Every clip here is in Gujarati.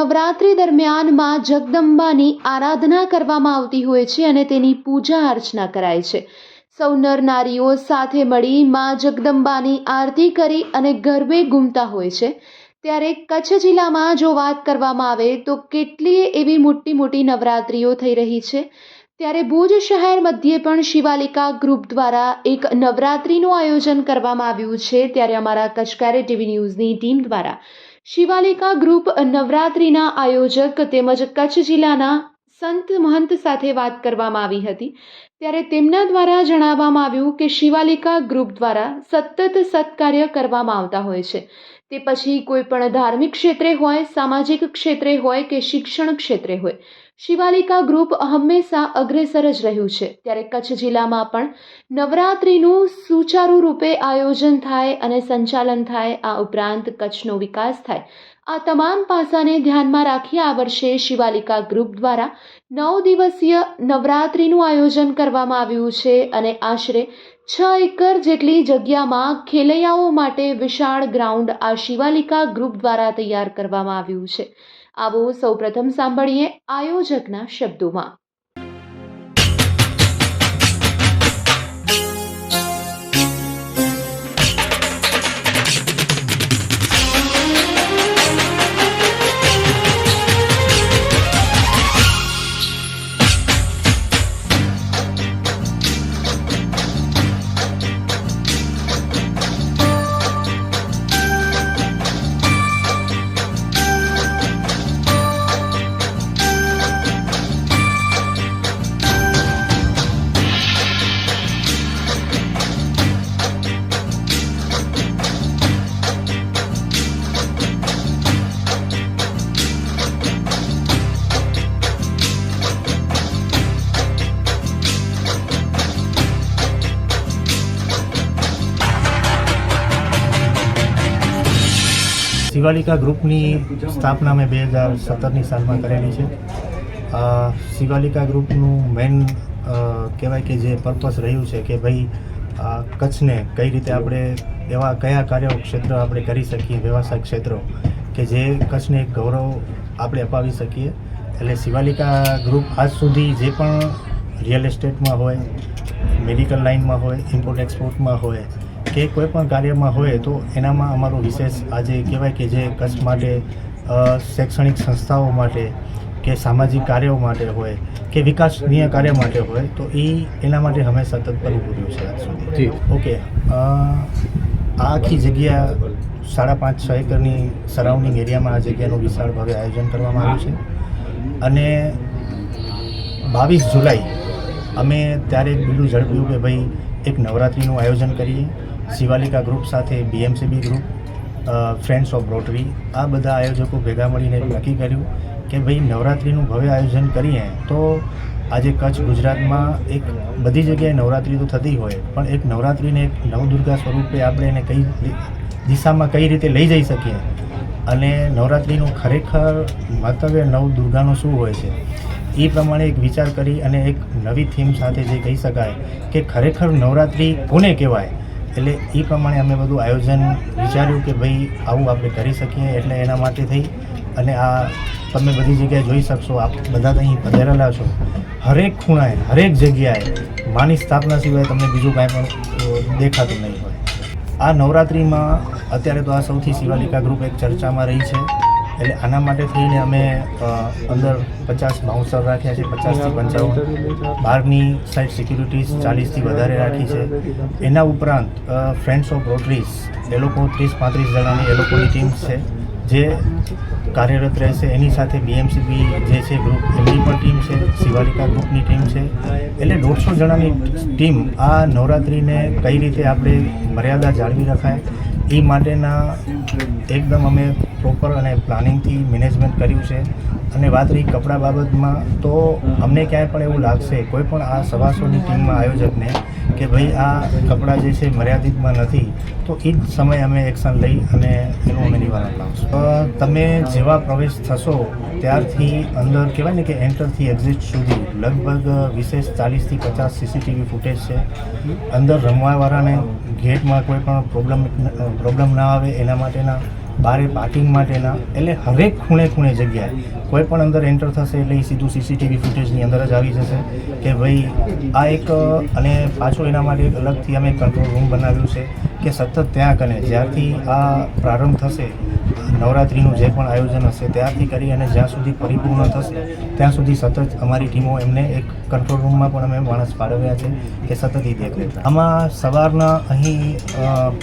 નવરાત્રિ દરમિયાનમાં જગદંબાની આરાધના કરવામાં આવતી હોય છે અને તેની પૂજા અર્ચના કરાય છે. સૌ નર નારીઓ સાથે મળી માં જગદંબાની આરતી કરી અને ગરબે ગુમતા હોય છે. ત્યારે કચ્છ જિલ્લામાં જો વાત કરવામાં આવે તો કેટલીય એવી મોટી મોટી નવરાત્રિઓ થઈ રહી છે. ત્યારે ભુજ શહેર મધ્યે પણ શિવાલિકા ગ્રુપ દ્વારા એક નવરાત્રિનું આયોજન કરવામાં આવ્યું છે. ત્યારે અમારા કચ્છકારે ટીવી ન્યૂઝની ટીમ દ્વારા શિવાલિકા ગ્રુપ નવરાત્રિના આયોજક તેમજ કચ્છ જિલ્લાના સંત મહંત સાથે વાત કરવામાં આવી હતી. ત્યારે તેમના દ્વારા જણાવવામાં આવ્યું કે શિવાલિકા ગ્રુપ દ્વારા સતત સત્કાર્ય કરવામાં આવતા હોય છે. તે પછી કોઈ પણ ધાર્મિક ક્ષેત્રે હોય, સામાજિક ક્ષેત્રે હોય કે શિક્ષણ ક્ષેત્રે હોય, શિવાલિકા ગ્રુપ હંમેશા અગ્રેસર જ રહ્યું છે. ત્યારે કચ્છ જિલ્લામાં પણ નવરાત્રિનું સુચારુ રૂપે આયોજન થાય અને સંચાલન થાય. આ ઉપરાંત કચ્છનો વિકાસ થાય. આ તમામ પાસાને ધ્યાનમાં રાખી આ વર્ષે શિવાલિકા ગ્રુપ દ્વારા નવ દિવસીય નવરાત્રિનું આયોજન કરવામાં આવ્યું છે અને આશરે છ એકર જેટલી જગ્યામાં ખેલૈયાઓ માટે વિશાળ ગ્રાઉન્ડ આ શિવાલિકા ગ્રુપ દ્વારા તૈયાર કરવામાં આવ્યું છે. આવો સૌપ્રથમ સાંભળીએ આયોજકના શબ્દોમાં. શિવાલિકા ગ્રુપની સ્થાપના મેં બે હજાર સત્તરની સાલમાં કરેલી છે. શિવાલિકા ગ્રુપનું મેઇન કહેવાય કે જે પર્પસ રહ્યું છે કે ભાઈ આ કચ્છને કઈ રીતે આપણે એવા કયા કાર્યો ક્ષેત્ર આપણે કરી શકીએ વ્યવસાય ક્ષેત્રો, કે જે કચ્છને એક ગૌરવ આપણે અપાવી શકીએ. એટલે શિવાલિકા ગ્રુપ આજ સુધી જે પણ રિયલ એસ્ટેટમાં હોય, મેડિકલ લાઇનમાં હોય, ઇમ્પોર્ટ એક્સપોર્ટમાં હોય કે કોઈ પણ કાર્યમાં હોય તો એનામાં અમારો વિશેષ આજે કહેવાય કે જે કચ્છ માટે શૈક્ષણિક સંસ્થાઓ માટે કે સામાજિક કાર્યો માટે હોય કે વિકાસનીય કાર્ય માટે હોય તો એ એના માટે અમે સતત કરવું પડ્યું છે આજ સુધી. ઓકે. આ આખી જગ્યા સાડા પાંચ છ એકરની સરાઉન્ડિંગ એરિયામાં આ જગ્યાનું વિશાળ ભાવે આયોજન કરવામાં આવ્યું છે. અને બાવીસ જુલાઈ અમે ત્યારે બીજું ઝડપ્યું કે ભાઈ એક નવરાત્રિનું આયોજન કરીએ. શિવાલિકા ગ્રુપ સાથે BMCB group friends of Rotary આ બધા આયોજકો ભેગા મળીને નક્કી કર્યું કે ભાઈ નવરાત્રિનું ભવ્ય આયોજન કરીએ તો આજે કચ્છ ગુજરાતમાં એક બધી જગ્યાએ નવરાત્રિ તો થતી હોય, પણ એક નવરાત્રિને એક નવદુર્ગા સ્વરૂપે આપણે એને કઈ દિશામાં કઈ રીતે લઈ જઈ શકીએ અને નવરાત્રિનું ખરેખર મંતવ્ય નવ દુર્ગાનું શું હોય છે, એ પ્રમાણે એક વિચાર કરી અને એક નવી થીમ સાથે જે કહી શકાય કે ખરેખર નવરાત્રિ કોને કહેવાય એટલે એ પ્રમાણે અમે બધું આયોજન વિચાર્યું કે ભાઈ, આવું આપણે કરી શકીએ એટલે એના માટે થઈ. અને આ તમે બધી જગ્યાએ જોઈ શકશો, આપ બધા અહીં પધારેલા છો. હરેક ખૂણાએ, હરેક જગ્યાએ માની સ્થાપના સિવાય તમને બીજું કાંઈ પણ દેખાતું નહીં હોય. આ નવરાત્રિમાં અત્યારે તો આ સૌથી શિવાલિકા ગ્રુપ એક ચર્ચામાં રહી છે. એટલે આના માટે થઈને અમે અંદર પચાસ બાઉન્સર રાખ્યા છે પચાસથી પંચાવન. બહારની સાઈડ સિક્યુરિટીઝ ચાલીસથી વધારે રાખી છે. એના ઉપરાંત ફ્રેન્ડ્સ ઓફ રોટરીઝ એ લોકો ત્રીસ પાંત્રીસ જણાની એ લોકોની ટીમ છે, જે કાર્યરત રહેશે. એની સાથે બીએમસીબી જે છે ગ્રુપ એમની પણ ટીમ છે, શિવાલિકા ગ્રુપની ટીમ છે. એટલે દોઢસો જણાની ટીમ આ નવરાત્રિને કઈ રીતે આપણે મર્યાદા જાળવી રખાય? એ માટેના એકદમ અમે પ્રોપર અને પ્લાનિંગથી મેનેજમેન્ટ કર્યું છે. અને વાત રહી કપડાં બાબતમાં, તો અમને ક્યાંય પણ એવું લાગશે, કોઈ પણ આ સવાસોની ટીમમાં આયોજકને, કે ભાઈ આ કપડાં જે છે મર્યાદિતમાં નથી, તો એ જ સમયે અમે એક્શન લઈ અને એનું અમે નિવારણ લાવશું તમે જેવા પ્રવેશ થશો, ત્યારથી અંદર કહેવાય ને કે એન્ટરથી એક્ઝિટ સુધી, લગભગ વિશેષ ચાલીસથી પચાસ સીસીટીવી ફૂટેજ છે. અંદર રમવાવાળાને ગેટમાં કોઈ પણ પ્રોબ્લેમ પ્રોબ્લેમ ના આવે એના માટેના બારે પાર્કિંગ માટેના, એટલે હરેક ખૂણે ખૂણે જગ્યાએ. કોઈ પણ અંદર એન્ટર થશે એટલે એ સીધું સીસીટીવી ફૂટેજની અંદર જ આવી જશે કે ભાઈ આ એક, અને પાછો એના માટે અલગથી અમે કંટ્રોલ રૂમ બનાવ્યું છે કે સતત ત્યાં કને જ્યારથી આ પ્રારંભ થશે નવરાત્રિનું જે પણ આયોજન હશે ત્યારથી કરી અને જ્યાં સુધી પરિપૂર્ણ થશે, ત્યાં સુધી સતત અમારી ટીમો એમને એક કંટ્રોલ રૂમમાં પણ અમે માણસ ફાળવ્યા છે કે સતત એ દેખરેખ આમાં સવારના અહીં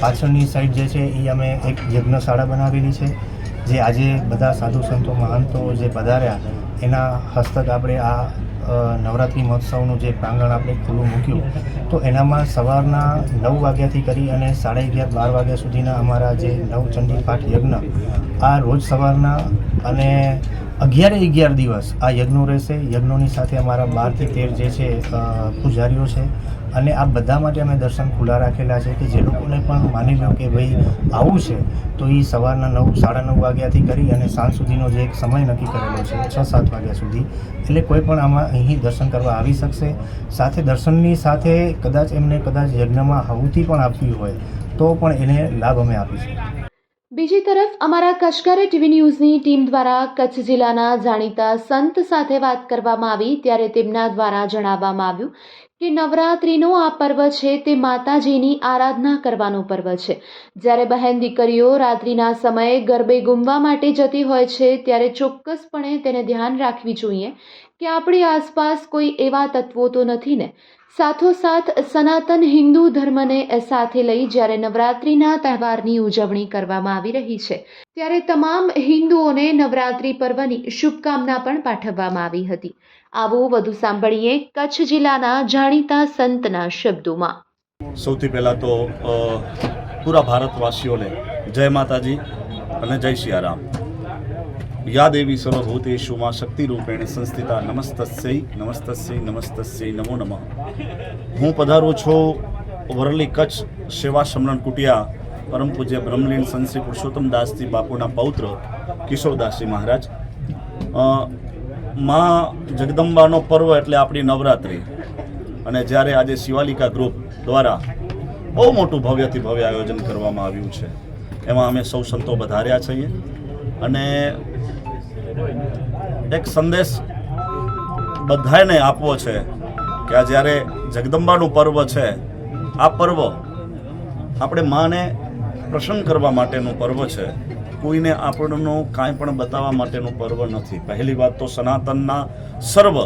પાછળની સાઈડ જે છે એ અમે એક યજ્ઞશાળા બનાવેલી છે, જે આજે બધા સાધુ સંતો, મહંતો જે પધાર્યા એના હસ્તક આપણે આ નવરાત્રિ મહોત્સવનું જે પ્રાંગણ આપણે ખુલ્લું મૂક્યું, તો એનામાં સવારના નવ વાગ્યાથી કરી અને સાડા અગિયાર, બાર વાગ્યા સુધીના અમારા જે નવચંડી પાઠ યજ્ઞ, આ રોજ સવારના અને અગિયારે અગિયાર દિવસ આ યજ્ઞો રહેશે. યજ્ઞોની સાથે અમારા બારથી તેર જે છે પૂજારીઓ છે. અને આ બધા માટે અમે દર્શન ખુલ્લા રાખેલા છે કે જે લોકોને પણ માની લો કે ભાઈ આવું છે, તો એ સવારના નવ, સાડા નવ વાગ્યાથી કરી અને સાંજ સુધીનો જે એક સમય નક્કી કરેલો છે, છ, સાત વાગ્યા સુધી. એટલે કોઈ પણ આમાં અહીં દર્શન કરવા આવી શકશે. સાથે દર્શનની સાથે કદાચ એમને કદાચ યજ્ઞમાં આહુતિ પણ આપવી હોય, તો પણ એને લાભ અમે આપીશું બીજી તરફ અમારા કશકારે ટીવી ન્યૂઝની ટીમ દ્વારા કચ્છ જિલ્લાના જાણીતા સંત સાથે વાત કરવામાં આવી ત્યારે તેમના દ્વારા જણાવવામાં આવ્યું કે નવરાત્રિનો આ પર્વ છે તે માતાજીની આરાધના કરવાનો પર્વ છે. જ્યારે બહેન દીકરીઓ રાત્રિના સમયે ગરબે ગુમવા માટે જતી હોય છે ત્યારે ચોક્કસપણે તેને ધ્યાન રાખવી જોઈએ કે આપણી આસપાસ કોઈ એવા તત્વો તો નથી ને. સાથોસાથ સનાતન હિન્દુ ધર્મને સાથે લઈ જ્યારે નવરાત્રિના તહેવારની ઉજવણી કરવામાં આવી રહી છે, ત્યારે તમામ હિન્દુઓને નવરાત્રિ પર્વની શુભકામના પણ પાઠવવામાં આવી હતી. આવું વધુ સાંભળીએ કચ્છ જિલ્લાના જાણીતા સંતના શબ્દોમાં. સૌથી પહેલાં તો પૂરા ભારતવાસીઓને જય માતાજી અને જય સિયારામ. યા દેવી સર્વભૂતેષુ માં શક્તિ રૂપેણ સંસ્થિતા નમસ્તસ્યૈ નમસ્તસ્યૈ નમસ્તસ્યૈ નમો નમઃ. હું પધારું છું વરલી કચ્છ સેવા સમરણ કુટિયા પરમ પૂજ્ય બ્રહ્મલીન સંશ્રી પુરુષોત્તમ દાસજી બાપુના પૌત્ર કિશોરદાસજી મહારાજ. માં જગદંબાનો પર્વ એટલે આપણી નવરાત્રિ. અને જ્યારે આજે શિવાલિકા ગ્રુપ દ્વારા બહુ મોટું ભવ્યથી ભવ્ય આયોજન કરવામાં આવ્યું છે. એમાં અમે સૌ સંતો વધાર્યા છીએ. અને એક સંદેશ બધાને આપવો છે કે આ જ્યારે જગદંબાનું પર્વ છે, આ પર્વ આપણે માને પ્રસન્ન કરવા માટેનું પર્વ છે. કોઈને આપણનું કાંઈ પણ બતાવવા માટેનું પર્વ નથી. પહેલી વાત તો સનાતનના સર્વ,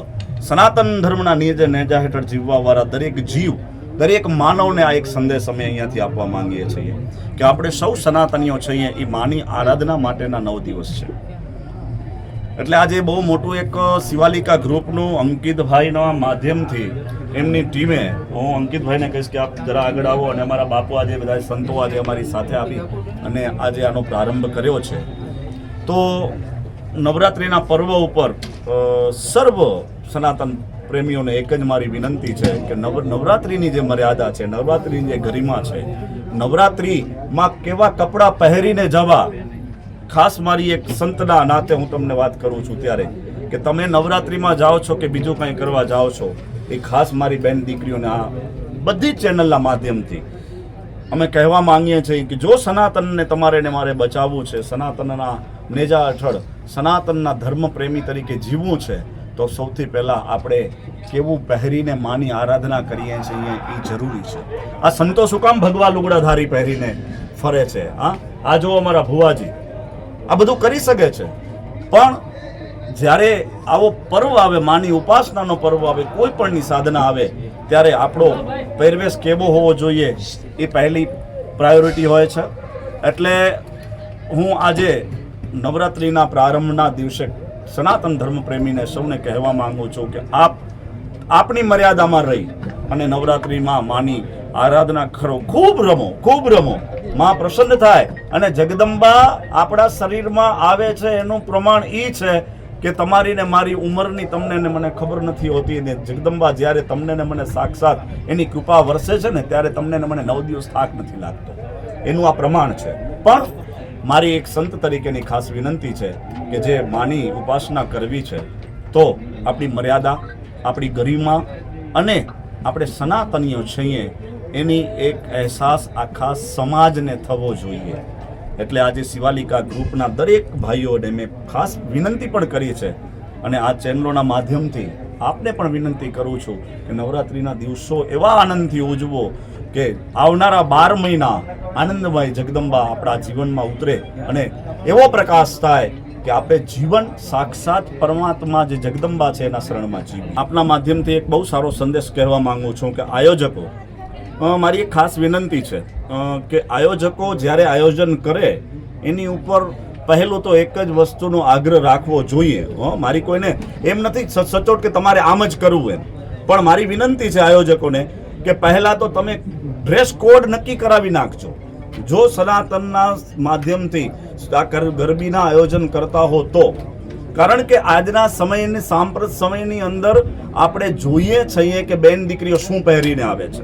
સનાતન ધર્મના નિજ નેજા હેઠળ જીવવાવાળા દરેક જીવ દરેક માનવને આ એક સંદેશ અમે અહીંયાથી આપવા માંગીએ છીએ કે આપણે સૌ સનાતનીઓ છીએ, એ માની આરાધના માટેના નવ દિવસ છે. એટલે આજે બહુ મોટું એક શિવાલિકા ગ્રુપનું અંકિતભાઈના માધ્યમથી એમની ટીમે હું અંકિતભાઈને કહીશ કે આપ જરા આગળ આવો અને અમારા બાપુ આજે બધા સંતો આજે અમારી સાથે આવી અને આજે આનો પ્રારંભ કર્યો છે. તો નવરાત્રિના પર્વ ઉપર સર્વ સનાતન પ્રેમીઓને એક જ મારી વિનંતી છે કે નવ નવરાત્રિની જે મર્યાદા છે, નવરાત્રિની જે ગરિમા છે, નવરાત્રિમાં કેવા કપડાં પહેરીને જવા, ખાસ મારી એક સંતના નાતે હું તમને વાત કરું છું ત્યારે, કે તમે નવરાત્રિમાં જાઓ છો કે બીજું કંઈ કરવા જાઓ છો, એ ખાસ મારી બેન દીકરીઓને આ બધી ચેનલના માધ્યમથી અમે કહેવા માંગીએ છીએ કે જો સનાતનને તમારે ને મારે બચાવવું છે, સનાતનના નેજા હેઠળ સનાતનના ધર્મ પ્રેમી તરીકે જીવવું છે તો સૌથી પહેલાં આપણે કેવું પહેરીને માની આરાધના કરીએ છીએ એ જરૂરી છે. આ સંતો શું કામ ભગવા લુગડાધારી પહેરીને ફરે છે? હા? આ જો અમારા ભુવાજી. આ બધું કરી શકે છે. પણ જ્યારે આવો પર્વ આવે, માની ઉપાસનાનો પર્વ આવે, કોઈ પણની સાધના આવે, ત્યારે આપણો પહેરવેશ કેવો હોવો જોઈએ એ પહેલી પ્રાયોરિટી હોય છે. એટલે હું આજે નવરાત્રિના પ્રારંભના દિવસે સનાતન ધર્મ પ્રેમીને સૌને કહેવા માંગુ છું કે આપ આપની મર્યાદામાં રહી અને નવરાત્રિમાં માની આરાધના કરો. ખૂબ રમો ખૂબ રમો. માં પ્રસન્ન થાય અને જગદંબા આપણા શરીરમાં આવે છે, એનું પ્રમાણ એ છે કે તમારી ને મારી ઉંમરની તમને ને મને ખબર નથી હોતી ને જગદંબા જ્યારે તમને ને મને સાક્ષાત એની કૃપા વરસે છે ને ત્યારે તમને ને મને નવ દિવસ થાક નથી લાગતો. એનું આ પ્રમાણ છે. પણ મારી એક સંત તરીકેની ખાસ વિનંતી છે કે જે માની ઉપાસના કરવી છે, તો આપણી મર્યાદા, આપણી ગરિમા અને આપણે સનાતનીઓ છીએ, એની એક અહેસાસ આખા સમાજને થવો જોઈએ. એટલે આજે શિવાલિકા ગ્રુપના દરેક ભાઈઓને મેં ખાસ વિનંતી પણ કરી છે અને આ ચેનલોના માધ્યમથી આપને પણ વિનંતી કરું છું કે નવરાત્રિના દિવસો એવા આનંદથી ઉજવો કે આવનારા બાર મહિના આનંદમય જગદંબા આપણા જીવનમાં ઉતરે અને એવો પ્રકાશ થાય કે આપણે જીવન સાક્ષાત પરમાત્મા જે જગદંબા છે એના શરણમાં જીવીએ. આપના માધ્યમથી એક બહુ સારો સંદેશ કહેવા માંગુ છું કે આયોજકો મારી એક ખાસ વિનંતી છે કે આયોજકો જ્યારે આયોજન કરે, એની ઉપર પહેલું તો એક જ વસ્તુનો આગ્રહ રાખવો જોઈએ. હં, મારી કોઈને એમ નથી સચોટ કે તમારે આમ જ કરવું એમ. પણ મારી વિનંતી છે આયોજકોને કે પહેલાં તો તમે ડ્રેસ કોડ નક્કી કરાવી નાખજો. જો સનાતનના માધ્યમથી આ ગરબીના આયોજન કરતા હો તો. કારણ કે આજના સમયની, સાંપ્રત સમયની અંદર આપણે જોઈએ છીએ કે બેન દીકરીઓ શું પહેરીને આવે છે.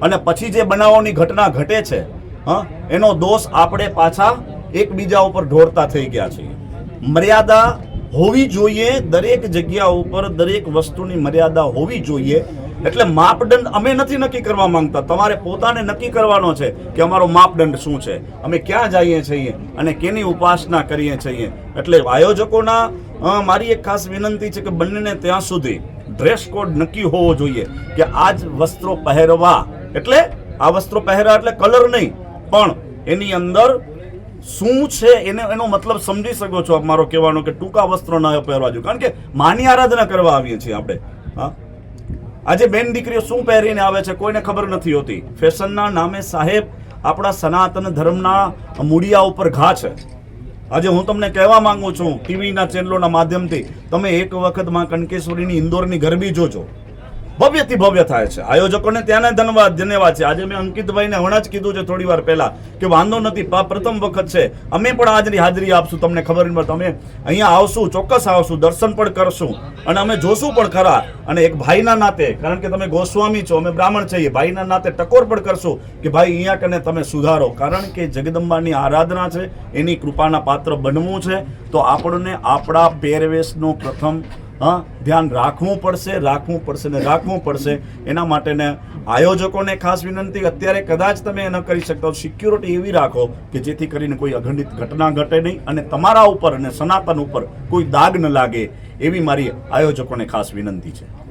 અને પછી જે બનાવોની ઘટના ઘટે છે, હા, એનો દોષ આપણે પાછા એકબીજા ઉપર ઢોળતા થઈ ગયા છીએ. મર્યાદા હોવી જોઈએ, દરેક જગ્યા ઉપર દરેક વસ્તુની મર્યાદા હોવી જોઈએ એટલે માપદંડ અમે નથી નક્કી કરવા માંગતા. તમારે પોતાને નક્કી કરવાનો છે કે અમારો માપદંડ શું છે. અમે ક્યાં જઈએ છીએ અને કેની ઉપાસના કરીએ છીએ. એટલે આયોજકોના મારી એક ખાસ વિનંતી છે કે બંનેને ત્યાં સુધી ડ્રેસ કોડ નક્કી હોવો જોઈએ કે આ જ વસ્ત્રો પહેરવા. એટલે આ વસ્ત્રો પહેરવા એટલે કલર નહીં, પણ એની અંદર શું છે એને, એનો મતલબ સમજી શકો છો મારો કહેવાનો કે ટૂંકા વસ્ત્રો ન પહેરવા જોઈએ. કારણ કે માની આરાધના કરવા આવીએ છીએ આપણે. હા? આજે બેન દીકરીઓ શું પહેરીને આવે છે કોઈને ખબર નથી હોતી. ફેશનના નામે સાહેબ આપણા સનાતન ધર્મના મૂળિયા ઉપર ઘા છે. આજે હું તમને કહેવા માંગુ છું, ટીવીના ચેનલોના માધ્યમથી તમે એક વખતમાં કનકેશ્વરીની, ઇન્દોરની ગરબી જોજો. ભવ્યથી ભવ્ય થાય છે. આયોજકોને ત્યાંને ધન્યવાદ ધન્યવાદ છે. આજે મેં અંકિતભાઈને હમણાં જ કીધું છે થોડી વાર પહેલા કે વાંધો નથી પ્રથમ વખત છે. અમે પણ આજની હાજરી આપશું તમને ખબર નહીં તમે અહીંયા આવશું, ચોક્કસ આવશું, દર્શન પણ કરશું. અને અમે જોશું પણ ખરા. અને એક ભાઈના નાતે, કારણ કે તમે ગોસ્વામી છો, અમે બ્રાહ્મણ છીએ ભાઈના નાતે ટકોર પણ કરશું કે ભાઈ, અહીંયા કને તમે સુધારો. કારણ કે જગદંબાની આરાધના છે, એની કૃપાના પાત્ર બનવું છે. તો આપણને આપણા પહેરવેશનો પ્રથમ હા, ધ્યાન રાખવું પડશે રાખવું પડશે ને રાખવું પડશે. એના માટેને આયોજકોને ખાસ વિનંતી, અત્યારે કદાચ તમે ન કરી શકતા સિક્યુરિટી એવી રાખો કે જેથી કરીને કોઈ અઘંડિત ઘટના ઘટે નહીં અને તમારા ઉપર અને સનાતન ઉપર કોઈ દાગ ન લાગે, એવી મારી આયોજકોને ખાસ વિનંતી છે.